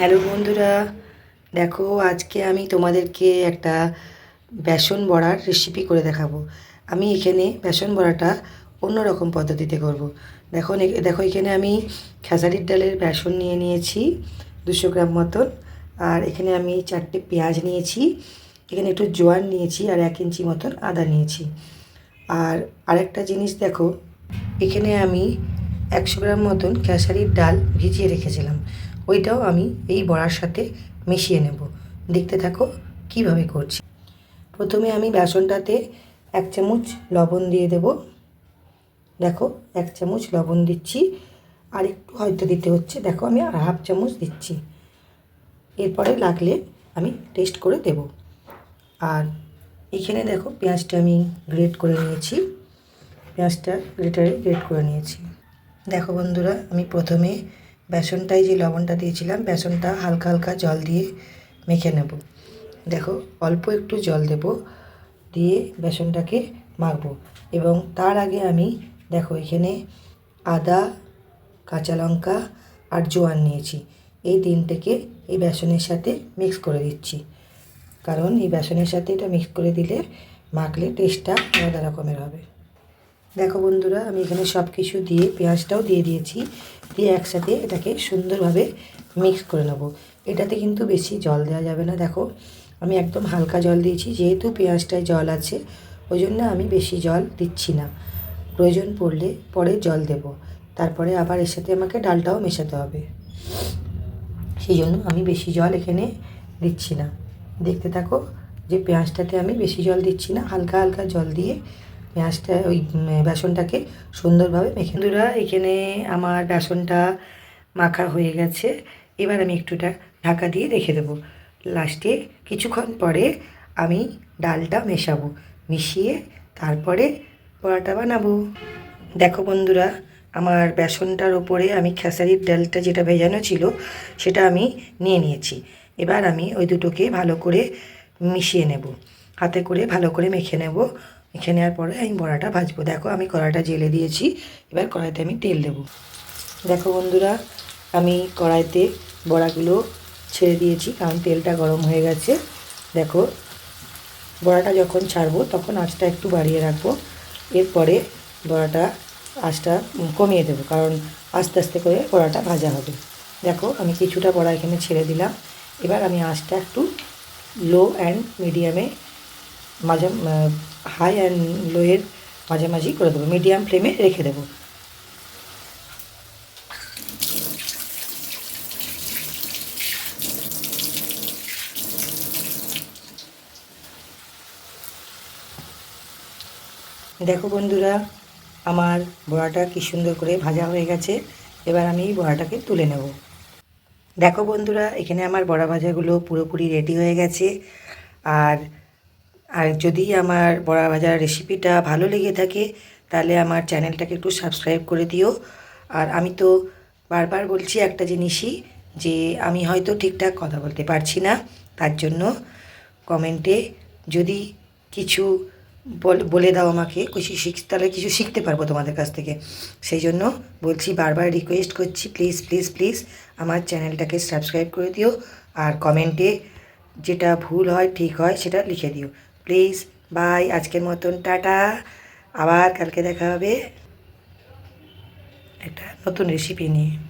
Hello বন্ধুরা, দেখো আজকে আমি তোমাদেরকে একটা বেসন বড়ার রেসিপি করে দেখাবো। আমি এখানে বেসন বড়াটা অন্য রকম পদ্ধতিতে করব। দেখো দেখো এখানে আমি খেসারির ডালের বেসন নিয়ে নিয়েছি দুশো গ্রাম মতন, আর এখানে আমি চারটে পেঁয়াজ নিয়েছি, এখানে একটু জোয়ান নিয়েছি আর এক ইঞ্চি মতন আদা নিয়েছি। আর আরেকটা জিনিস দেখো, এখানে আমি একশো গ্রাম মতন খেসারির ডাল ভিজিয়ে রেখেছিলাম। ওইটাও আমি এই বড়ার সাথে মিশিয়ে নেব। দেখতে থাকো কীভাবে করছি। প্রথমে আমি বেসনটাতে এক চামচ লবণ দিয়ে দেব। দেখো, এক চামচ লবণ দিচ্ছি। আর একটু হয়তো দিতে হচ্ছে। দেখো, আমি আর হাফ চামচ দিচ্ছি। এরপরে লাগলে আমি টেস্ট করে দেব। আর এখানে দেখো, পেঁয়াজটা আমি গ্রেট করে নিয়েছি। পেঁয়াজটা গ্রেটারে গ্রেট করে নিয়েছি। দেখো বন্ধুরা, আমি প্রথমে বেসনটায় যে লবণটা দিয়েছিলাম, বেসনটা হালকা হালকা জল দিয়ে মেখে নেব। দেখো, অল্প একটু জল দেব, দিয়ে বেসনটাকে মাখবো। এবং তার আগে আমি, দেখো, এখানে আদা, কাঁচা লঙ্কা আর জোয়ান নিয়েছি। এই তিনটেকে এই বেসনের সাথে মিক্স করে দিচ্ছি। কারণ এই বেসনের সাথে এটা মিক্স করে দিলে মাখলে টেস্টটা আলাদা রকমের হবে। দেখো বন্ধুরা, আমি এখানে সব কিছু দিয়ে পেঁয়াজটাও দিয়ে দিয়েছি। দিয়ে একসাথে এটাকে সুন্দরভাবে মিক্স করে নেব। এটাতে কিন্তু বেশি জল দেওয়া যাবে না। দেখো, আমি একদম হালকা জল দিয়েছি, যেহেতু পেঁয়াজটায় জল আছে ওই জন্য আমি বেশি জল দিচ্ছি না। প্রয়োজন পড়লে পরে জল দেব। তারপরে আবার এর সাথে আমাকে ডালটাও মেশাতে হবে। সেই জন্য আমি বেশি জল এখানে দিচ্ছি না। দেখতে থাকো যে পেঁয়াজটাতে আমি বেশি জল দিচ্ছি না, হালকা হালকা জল দিয়ে পেঁয়াজটা, ওই বেসনটাকে সুন্দরভাবে মেখে বন্ধুরা, এখানে আমার বেসনটা মাখা হয়ে গেছে। এবার আমি একটুটা ঢাকা দিয়ে রেখে দেবো। লাস্টে কিছুক্ষণ পরে আমি ডালটা মেশাবো। মিশিয়ে তারপরে পরোটা বানাবো। দেখো বন্ধুরা, আমার বেসনটার ওপরে আমি খেসারির ডালটা যেটা ভেজানো ছিল, সেটা আমি নিয়ে নিয়েছি। এবার আমি ওই দুটোকে ভালো করে মিশিয়ে নেব। হাতে করে ভালো করে মেখে নেব। মেখে নেওয়ার পরে আমি বড়াটা ভাজবো। দেখো আমি কড়াইটা জেলে দিয়েছি, এবার কড়াইতে আমি তেল দেবো। দেখো বন্ধুরা, আমি কড়াইতে বড়াগুলো ছেড়ে দিয়েছি, কারণ তেলটা গরম হয়ে গেছে। দেখো, বড়াটা যখন ছাড়বো, তখন আঁচটা একটু বাড়িয়ে রাখব। এরপরে বড়াটা আঁচটা কমিয়ে দেবো, কারণ আস্তে আস্তে করে বড়াটা ভাজা হবে। দেখো, আমি কিছুটা বড়া এখানে ছেড়ে দিলাম। এবার আমি আঁচটা একটু লো অ্যান্ড মিডিয়ামে মাঝে হাই অ্যান্ড লোয়ের মাঝামাঝি করে দেবো মিডিয়াম ফ্লেমে রেখে দেবো। দেখো বন্ধুরা, আমার বড়াটা কি সুন্দর করে ভাজা হয়ে গেছে, এবার আমি বড়াটাকে তুলে নেব। দেখো বন্ধুরা, এখানে আমার বড়া ভাজাগুলো পুরোপুরি রেডি হয়ে গেছে, আর আর যদি আমার বড়া ভাজার রেসিপিটা ভালো লেগে থাকে, তাহলে আমার চ্যানেলটাকে একটু সাবস্ক্রাইব করে দিও। আর আমি তো বারবার বলছি একটা জিনিসই, যে আমি হয়তো ঠিকঠাক কথা বলতে পারছি না, তার জন্য কমেন্টে যদি কিছু বলে দাও আমাকে, কিছু শিখ, তাহলে কিছু শিখতে পারব তোমাদের কাছ থেকে। সেই জন্য বলছি বারবার রিকোয়েস্ট করছি প্লিজ প্লিজ প্লিজ আমার চ্যানেলটাকে সাবস্ক্রাইব করে দিও। আর কমেন্টে যেটা ভুল হয়, ঠিক হয়, সেটা লিখে দিও। প্লিজ বাই আজকের মতন টাটা। আবার কালকে দেখা হবে। একটা নতুন রেসিপি নিয়ে।